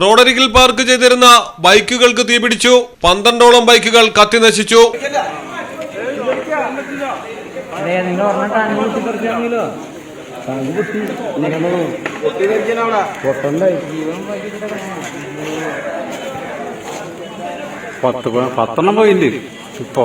റോഡരികിൽ പാർക്ക് ചെയ്തിരുന്ന ബൈക്കുകൾക്ക് തീ തീപിടിച്ചു പന്ത്രണ്ടോളം ബൈക്കുകൾ കത്തി നശിച്ചു. പത്ത് പത്തെണ്ണം പോയില്ലേ? ഇപ്പോ.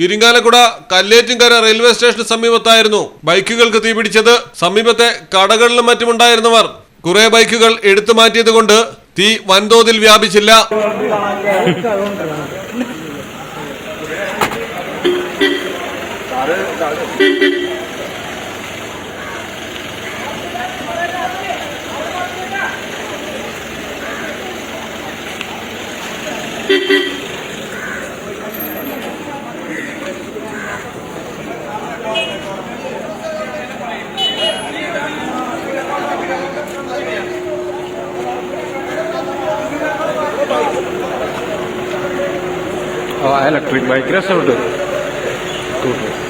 ഇരിങ്ങാലക്കുട കല്ലേറ്റുംകര റെയിൽവേ സ്റ്റേഷന് സമീപത്തായിരുന്നു. ബൈക്കുകൾക്ക് തീപിടിച്ചത് സമീപത്തെ കടകളിലും മറ്റുമുണ്ടായിരുന്നവർ. കുറെ ബൈക്കുകൾ എടുത്തു മാറ്റിയത് കൊണ്ട് തീ വൻതോതിൽ വ്യാപിച്ചില്ല. Oh, electric bike racer tuh. Tuh.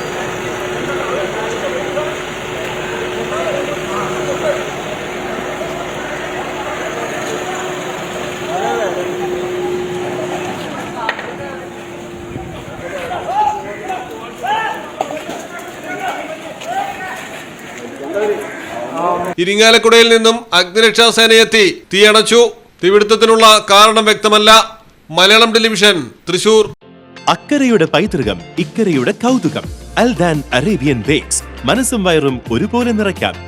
ഇരിങ്ങാലക്കുടയിൽ നിന്നും അഗ്നിരക്ഷാസേനയെത്തി തീയണച്ചു. തീപിടുത്തത്തിനുള്ള കാരണം വ്യക്തമല്ല. മലയാളം ടെലിവിഷൻ തൃശൂർ. അക്കരയുടെ പൈതൃകം ഇക്കരയുടെ കൗതുകം. Aldan Arabian bakes. മനസ്സും വയറും ഒരുപോലെ നിറയ്ക്കാം.